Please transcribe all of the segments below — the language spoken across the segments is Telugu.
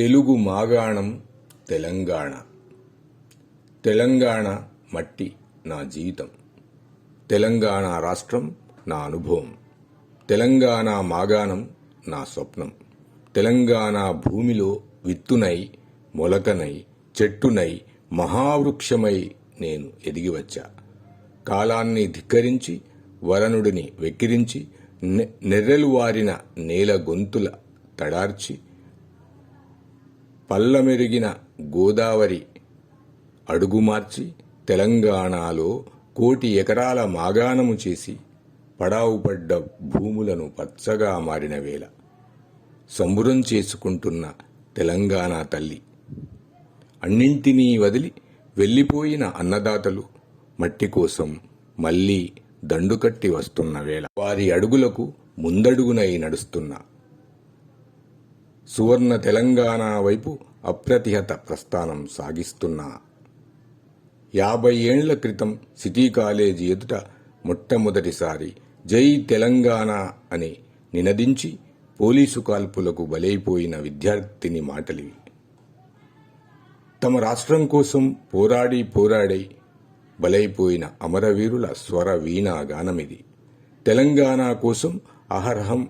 తెలుగు మాగాణం తెలంగాణ. తెలంగాణ మట్టి నా జీవితం. తెలంగాణ రాష్ట్రం నా అనుభవం. తెలంగాణ మాగాణం నా స్వప్నం. తెలంగాణ భూమిలో విత్తునై మొలకనై చెట్టునై మహావృక్షమై నేను ఎదిగి వచ్చా కాలాన్ని ధిక్కరించి వరనుడిని వెక్కిరించి నె- నెర్రెలు వారిన నేల గొంతుల తడార్చి పల్లమెరిగిన గోదావరి అడుగుమార్చి తెలంగాణలో కోటి ఎకరాల మాగాణము చేసి పడావుపడ్డ భూములను పచ్చగా మారిన వేళ సంబురం చేసుకుంటున్న తెలంగాణ తల్లి. అన్నింటినీ వదిలి వెళ్ళిపోయిన అన్నదాతలు మట్టి కోసం మళ్ళీ దండుకట్టి వస్తున్న వేళ. వారి అడుగులకు ముందడుగునై నడుస్తున్న సువర్ణ తెలంగాణ వైపు అప్రతిహత ప్రస్థానం సాగిస్తున్న. యాభై ఏండ్ల క్రితం సిటీ కాలేజీ ఎదుట మొట్టమొదటిసారి జై తెలంగాణ అని నినదించి పోలీసు కాల్పులకు బలైపోయిన విద్యార్థిని మాటలివి. తమ రాష్ట్రం కోసం పోరాడి పోరాడై బలైపోయిన అమరవీరుల స్వర వీణాగానమిది తెలంగాణ కోసం అహర్హం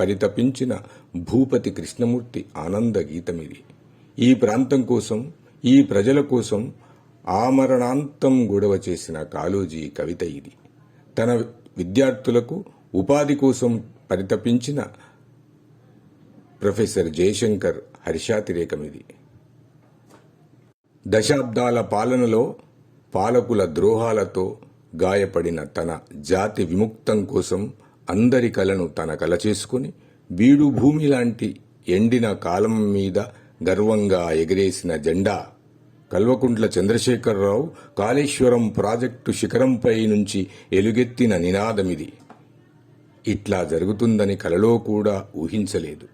పరితపించిన భూపతి కృష్ణమూర్తి ఆనంద గీతమిది. ఈ ప్రాంతం కోసం ఈ ప్రజల కోసం ఆమరణాంతం గొడవ చేసిన కాళోజీ కవిత ఇది. తన విద్యార్థులకు ఉపాధి కోసం పరితపించిన ప్రొఫెసర్ జయశంకర్ హర్షాతిరేకమిది. దశాబ్దాల పాలనలో పాలకుల ద్రోహాలతో గాయపడిన తన జాతి విముక్తం కోసం అందరి కలను తన కల చేసుకుని బీడు భూమి లాంటి ఎండిన కాలం మీద గర్వంగా ఎగిరేసిన జెండా కల్వకుంట్ల చంద్రశేఖరరావు కాళేశ్వరం ప్రాజెక్టు శిఖరంపై నుంచి ఎలుగెత్తిన నినాదమిది. ఇట్లా జరుగుతుందని కలలో కూడా ఊహించలేదు.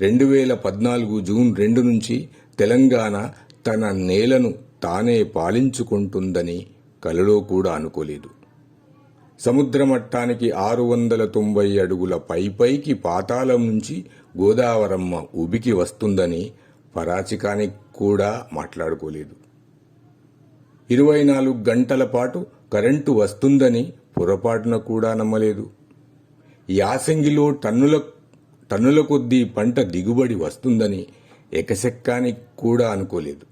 రెండు వేల పద్నాలుగు జూన్ రెండు నుంచి తెలంగాణ తన నేలను తానే పాలించుకుంటుందని కలలో కూడా అనుకోలేదు. సముద్ర మట్టానికి ఆరు వందల తొంభై అడుగుల పైపైకి పాతాళం నుంచి గోదావరమ్మ ఉబికి వస్తుందని పరాచికానికి కూడా మాట్లాడుకోలేదు. ఇరవై నాలుగు గంటల పాటు కరెంటు వస్తుందని పొరపాటున కూడా నమ్మలేదు. యాసంగిలో టన్నుల టన్నుల కొద్దీ పంట దిగుబడి వస్తుందని ఎకశక్కానికి కూడా అనుకోలేదు.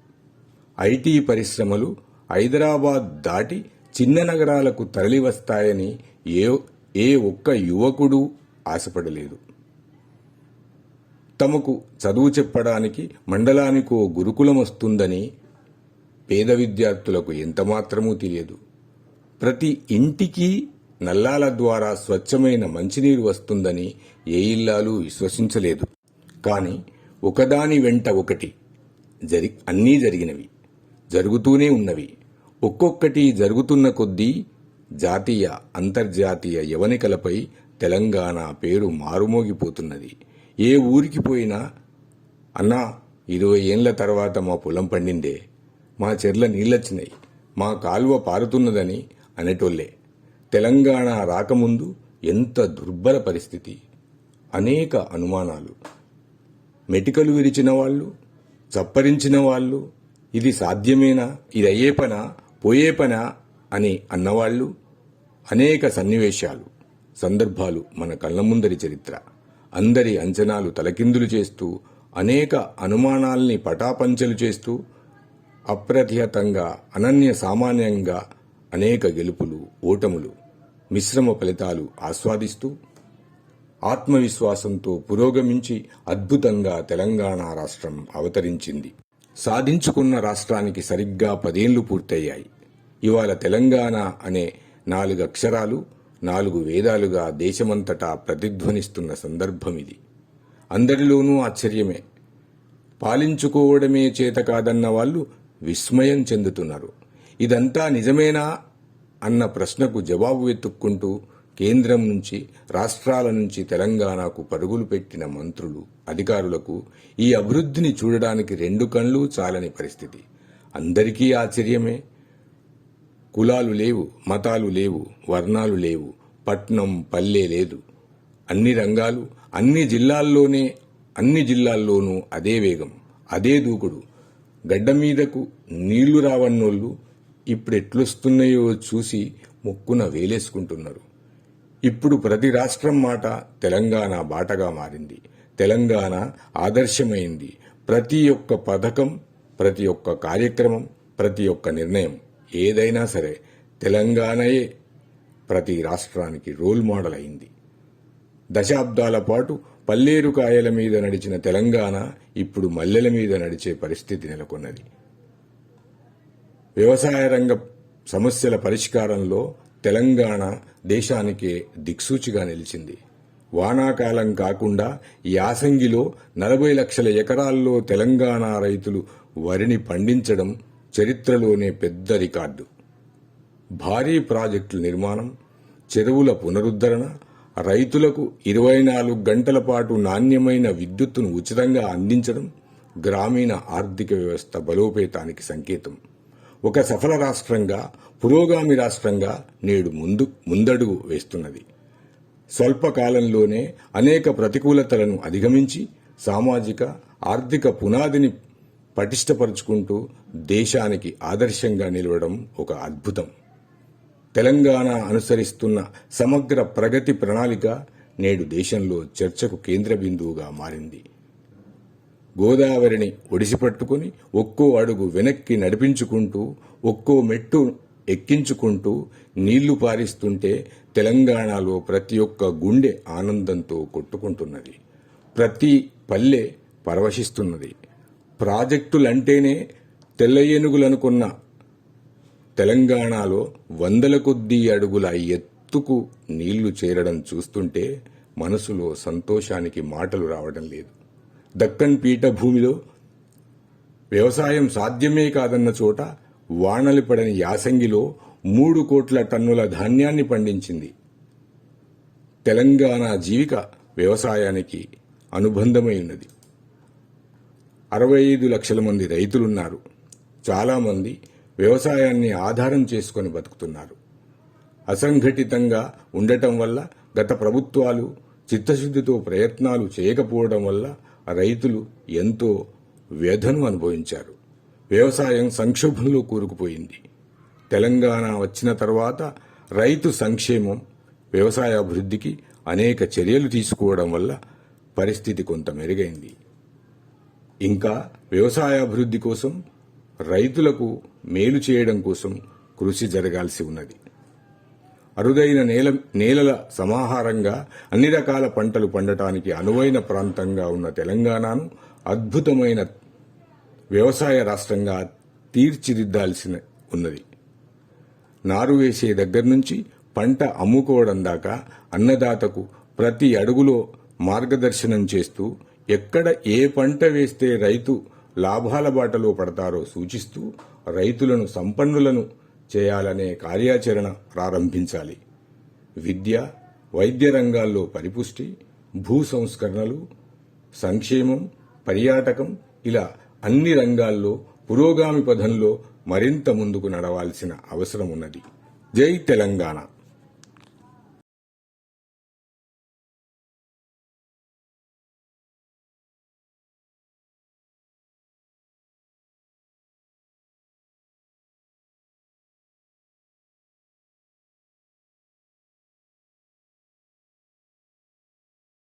ఐటీ పరిశ్రమలు హైదరాబాద్ దాటి చిన్న నగరాలకు తరలివస్తాయని ఏ ఏ ఒక్క యువకుడు ఆశపడలేదు. తమకు చదువు చెప్పడానికి మండలానికి ఓ గురుకులం వస్తుందని పేద విద్యార్థులకు ఎంతమాత్రమూ తెలియదు. ప్రతి ఇంటికి నల్లాల ద్వారా స్వచ్ఛమైన మంచినీరు వస్తుందని ఏ ఇల్లాలు విశ్వసించలేదు. కానీ ఒకదాని వెంట ఒకటి జరి అన్నీ జరిగినవి జరుగుతూనే ఉన్నవి. ఒక్కొక్కటి జరుగుతున్న కొద్దీ జాతీయ అంతర్జాతీయ యవనికలపై తెలంగాణ పేరు మారుమోగిపోతున్నది. ఏ ఊరికి పోయినా అన్నా ఇరవై ఏండ్ల తర్వాత మా పొలం పండిందే. మా చెర్ల నీళ్ళొచ్చినాయి. మా కాలువ పారుతున్నదని అనేటోళ్ళే తెలంగాణ రాకముందు ఎంత దుర్బల పరిస్థితి. అనేక అనుమానాలు. మెటికలు విరిచిన వాళ్ళు చప్పరించిన వాళ్ళు ఇది సాధ్యమేనా? ఇది అయ్యే పనా? పోయే పనా అని అన్నవాళ్ళు అనేక సన్నివేశాలు సందర్భాలు మన కళ్ళ ముందరి చరిత్ర. అందరి అంచనాలు తలకిందులు చేస్తూ అనేక అనుమానాల్ని పటాపంచలు చేస్తూ అప్రతిహతంగా అనన్య సామాన్యంగా అనేక గెలుపులు ఓటములు మిశ్రమ ఫలితాలు ఆస్వాదిస్తూ ఆత్మవిశ్వాసంతో పురోగమించి అద్భుతంగా తెలంగాణ రాష్ట్రం అవతరించింది. సాధించుకున్న రాష్ట్రానికి సరిగ్గా పదేళ్ళు పూర్తయ్యాయి. ఇవాళ తెలంగాణ అనే నాలుగు అక్షరాలు నాలుగు వేదాలుగా దేశమంతటా ప్రతిధ్వనిస్తున్న సందర్భం ఇది. అందరిలోనూ ఆశ్చర్యమే. పాలించుకోవడమే చేత కాదన్న వాళ్ళు విస్మయం చెందుతున్నారు. ఇదంతా నిజమేనా? అన్న ప్రశ్నకు జవాబు వెతుక్కుంటూ కేంద్రం నుంచి రాష్ట్రాల నుంచి తెలంగాణకు పరుగులు పెట్టిన మంత్రులు అధికారులకు ఈ అభివృద్ధిని చూడడానికి రెండు కళ్ళు చాలని పరిస్థితి. అందరికీ ఆశ్చర్యమే. కులాలు లేవు మతాలు లేవు వర్ణాలు లేవు పట్నం పల్లె లేదు. అన్ని రంగాలు అన్ని జిల్లాల్లోనే అన్ని జిల్లాల్లోనూ అదే వేగం అదే దూకుడు. గడ్డ మీదకు నీళ్ళు రావన్నోళ్ళు ఇప్పుడు ఎట్లొస్తున్నాయో చూసి ముక్కున వేలేసుకుంటున్నారు. ఇప్పుడు ప్రతి రాష్ట్రం మాట తెలంగాణ బాటగా మారింది. తెలంగాణ ఆదర్శమైంది. ప్రతి ఒక్క పథకం ప్రతి ఒక్క కార్యక్రమం ప్రతి ఒక్క నిర్ణయం ఏదైనా సరే తెలంగాణయే ప్రతి రాష్ట్రానికి రోల్ మోడల్ అయింది. దశాబ్దాల పాటు పల్లేరు కాయల మీద నడిచిన తెలంగాణ ఇప్పుడు మల్లెల మీద నడిచే పరిస్థితి నెలకొన్నది. వ్యవసాయ రంగ సమస్యల పరిష్కారంలో తెలంగాణ దేశానికే దిక్సూచిగా నిలిచింది. వానాకాలం కాకుండా యాసంగిలో నలభై లక్షల ఎకరాల్లో తెలంగాణ రైతులు వరిని పండించడం చరిత్రలోనే పెద్ద రికార్డు. భారీ ప్రాజెక్టుల నిర్మాణం చెరువుల పునరుద్ధరణ రైతులకు ఇరవై నాలుగు గంటల పాటు నాణ్యమైన విద్యుత్తును ఉచితంగా అందించడం గ్రామీణ ఆర్థిక వ్యవస్థ బలోపేతానికి సంకేతం. ఒక సఫల రాష్ట్రంగా పురోగామి రాష్ట్రంగా నేడు ముందు ముందడుగు వేస్తున్నది. స్వల్పకాలంలోనే అనేక ప్రతికూలతలను అధిగమించి సామాజిక ఆర్థిక పునాదిని పటిష్టపరుచుకుంటూ దేశానికి ఆదర్శంగా నిలవడం ఒక అద్భుతం. తెలంగాణ అనుసరిస్తున్న సమగ్ర ప్రగతి ప్రణాళిక నేడు దేశంలో చర్చకు కేంద్ర బిందువుగా మారింది. గోదావరిని ఒడిసిపట్టుకుని ఒక్కో అడుగు వెనక్కి నడిపించుకుంటూ ఒక్కో మెట్టు ఎక్కించుకుంటూ నీళ్ళు పారిస్తుంటే తెలంగాణలో ప్రతి ఒక్క గుండె ఆనందంతో కొట్టుకుంటున్నది. ప్రతి పల్లె పరవశిస్తున్నది. ప్రాజెక్టులంటేనే తెల్ల ఏనుగులనుకున్న తెలంగాణలో వందల కొద్దీ అడుగుల ఎత్తుకు నీళ్ళు చేరడం చూస్తుంటే మనసులో సంతోషానికి మాటలు రావడం లేదు. దక్కన్ పీఠభూమిలో వ్యవసాయం సాధ్యమే కాదన్న చోట వానలు పడని యాసంగిలో మూడు కోట్ల టన్నుల ధాన్యాన్ని పండించింది. తెలంగాణ జీవిక వ్యవసాయానికి అనుబంధమై ఉన్నది. అరవై ఐదు లక్షల మంది రైతులున్నారు. చాలామంది వ్యవసాయాన్ని ఆధారం చేసుకొని బతుకుతున్నారు. అసంఘటితంగా ఉండటం వల్ల గత ప్రభుత్వాలు చిత్తశుద్ధితో ప్రయత్నాలు చేయకపోవడం వల్ల రైతులు ఎంతో వ్యధను అనుభవించారు. వ్యవసాయం సంక్షోభంలో కూరుకుపోయింది. తెలంగాణ వచ్చిన తర్వాత రైతు సంక్షేమం వ్యవసాయ అభివృద్ధికి అనేక చర్యలు తీసుకోవడం వల్ల పరిస్థితి కొంత మెరుగైంది. ఇంకా వ్యవసాయ అభివృద్ధి కోసం రైతులకు మేలు చేయడం కోసం కృషి జరగాల్సి ఉన్నది. అరుదైన నేల నేలల సమాహారంగా అన్ని రకాల పంటలు పండటానికి అనువైన ప్రాంతంగా ఉన్న తెలంగాణను అద్భుతమైన వ్యవసాయ రాష్ట్రంగా తీర్చిదిద్దాల్సిన ఉన్నది. నారు వేసే దగ్గర నుంచి పంట అమ్ముకోవడం దాకా అన్నదాతకు ప్రతి అడుగులో మార్గదర్శనం చేస్తూ ఎక్కడ ఏ పంట వేస్తే రైతు లాభాల బాటలో పడతారో సూచిస్తూ రైతులను సంపన్నులను చేయాలనే కార్యాచరణ ప్రారంభించాలి. విద్య వైద్య రంగాల్లో పరిపుష్టి భూ సంస్కరణలు సంక్షేమం పర్యాటకం ఇలా అన్ని రంగాల్లో పురోగామి పథంలో మరింత ముందుకు నడవాల్సిన అవసరం ఉన్నది జై తెలంగాణ!